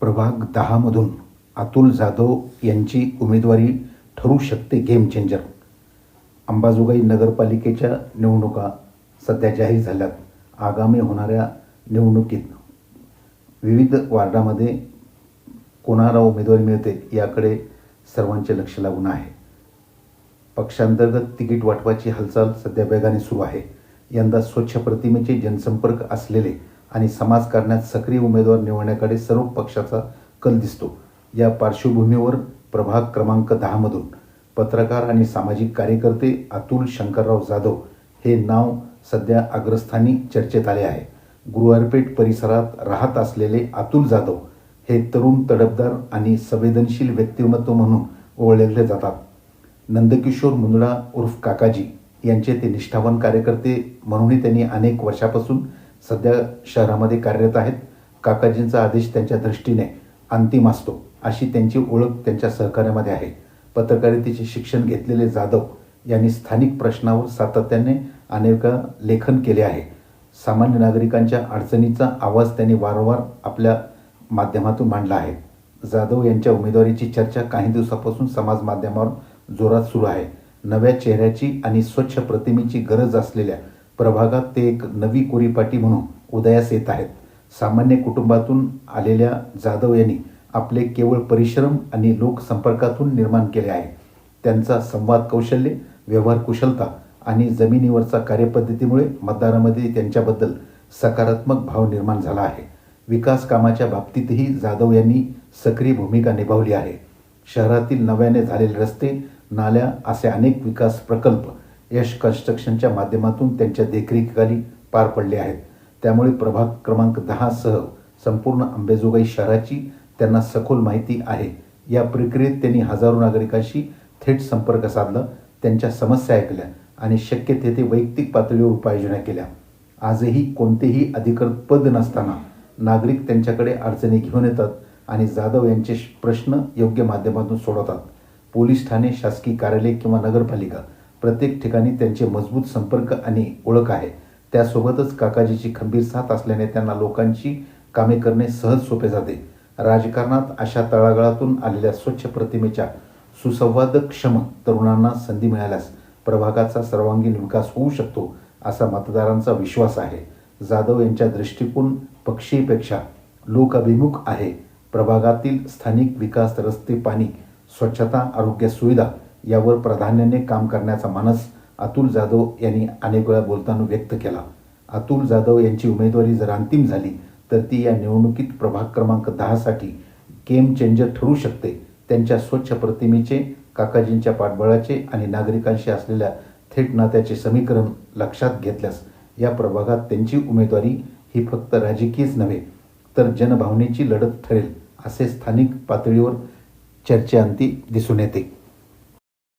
प्रभाग दहामधून अतुल जाधव यांची उमेदवारी ठरू शकते गेम चेंजर अंबाजोगाई नगरपालिकेच्या निवडणुका सध्या जाहीर झाल्यात. आगामी होणाऱ्या निवडणुकीत विविध वार्डामध्ये कोणाला उमेदवारी मिळते याकडे सर्वांचे लक्ष लागून आहे. पक्षांतर्गत तिकीट वाटपाची हालचाल सध्या वेगाने सुरू आहे. यंदा स्वच्छ प्रतिमेचे जनसंपर्क असलेले आणि समाजकारणात सक्रिय उमेदवार निवडण्याकडे सर्व पक्षाचा कल दिसतो. या पार्श्वभूमीवर प्रभाग क्रमांक दहामधून पत्रकार आणि सामाजिक कार्यकर्ते अतुल शंकरराव जाधव हे नाव सध्या अग्रस्थानी चर्चेत आले आहे. गुरुवारपेठ परिसरात राहत असलेले अतुल जाधव हे तरुण तडफदार आणि संवेदनशील व्यक्तिमत्व म्हणून ओळखले जातात. नंदकिशोर मुंदडा उर्फ काकाजी यांचे ते निष्ठावान कार्यकर्ते म्हणूनही त्यांनी अनेक वर्षापासून सध्या शहरामध्ये कार्यरत आहेत. काकाजींचा आदेश त्यांच्या दृष्टीने अंतिम असतो अशी त्यांची ओळख त्यांच्या सहकार्यामध्ये आहे. पत्रकारितेचे शिक्षण घेतलेले जाधव यांनी स्थानिक प्रश्नावर सातत्याने अनेक लेखन केले आहे. सामान्य नागरिकांच्या अडचणीचा आवाज त्यांनी वारंवार आपल्या माध्यमातून मांडला आहे. जाधव यांच्या उमेदवारीची चर्चा काही दिवसापासून समाज माध्यमावर जोरात सुरू आहे. नव्या चेहऱ्याची आणि स्वच्छ प्रतिमेची गरज असलेल्या प्रभागात ते एक नवी कोरीपाटी म्हणून उदयास येत आहेत. सामान्य कुटुंबातून आलेल्या जाधव यांनी आपले केवळ परिश्रम आणि लोकसंपर्कातून निर्माण केले आहे. त्यांचा संवाद कौशल्य व्यवहार कुशलता आणि जमिनीवरचा कार्यपद्धतीमुळे मतदारामध्ये त्यांच्याबद्दल सकारात्मक भाव निर्माण झाला आहे. विकास कामाच्या बाबतीतही जाधव यांनी सक्रिय भूमिका निभावली आहे. शहरातील नव्याने झालेले रस्ते नाल्या असे अनेक विकास प्रकल्प यश कन्स्ट्रक्शनच्या माध्यमातून त्यांच्या देखरेखीखाली पार पडले आहेत. त्यामुळे प्रभाग क्रमांक दहासह संपूर्ण अंबेजोगाई शहराची त्यांना सखोल माहिती आहे. या प्रक्रियेत त्यांनी हजारो नागरिकांशी थेट संपर्क साधला त्यांच्या समस्या ऐकल्या आणि शक्य तेथे वैयक्तिक पातळीवर उपाययोजना केल्या. आजही कोणतेही अधिकृत पद नसताना नागरिक त्यांच्याकडे अडचणी घेऊन येतात आणि जाधव यांचे प्रश्न योग्य माध्यमातून सोडवतात. पोलीस ठाणे शासकीय कार्यालय किंवा नगरपालिका प्रत्येक ठिकाणी त्यांचे मजबूत संपर्क आणि ओळख आहे. त्यासोबतच काकाजीची खंबीर साथ असल्याने त्यांना लोकांची कामे करणे सहज सोपे जाते. राजकारणात अशा तळागाळातून आलेल्या स्वच्छ प्रतिमेच्या सुसंवादक्षम तरुणांना संधी मिळाल्यास प्रभागाचा सर्वांगीण विकास होऊ शकतो असा मतदारांचा विश्वास आहे. जाधव यांच्या दृष्टिकोन पक्षीपेक्षा लोकाभिमुख आहे. प्रभागातील स्थानिक विकास रस्ते पाणी स्वच्छता आरोग्य सुविधा यावर प्राधान्याने काम करण्याचा मानस अतुल जाधव यांनी अनेक वेळा बोलताना व्यक्त केला. अतुल जाधव यांची उमेदवारी जर अंतिम झाली तर ती या निवडणुकीत प्रभाग क्रमांक दहासाठी गेम चेंजर ठरू शकते. त्यांच्या स्वच्छ प्रतिमेचे काकाजींच्या पाठबळाचे आणि नागरिकांशी असलेल्या थेट नात्याचे समीकरण लक्षात घेतल्यास या प्रभागात त्यांची उमेदवारी ही फक्त राजकीयच नव्हे तर जनभावनेची लढत ठरेल असे स्थानिक पातळीवर चर्चेअंती दिसून येते.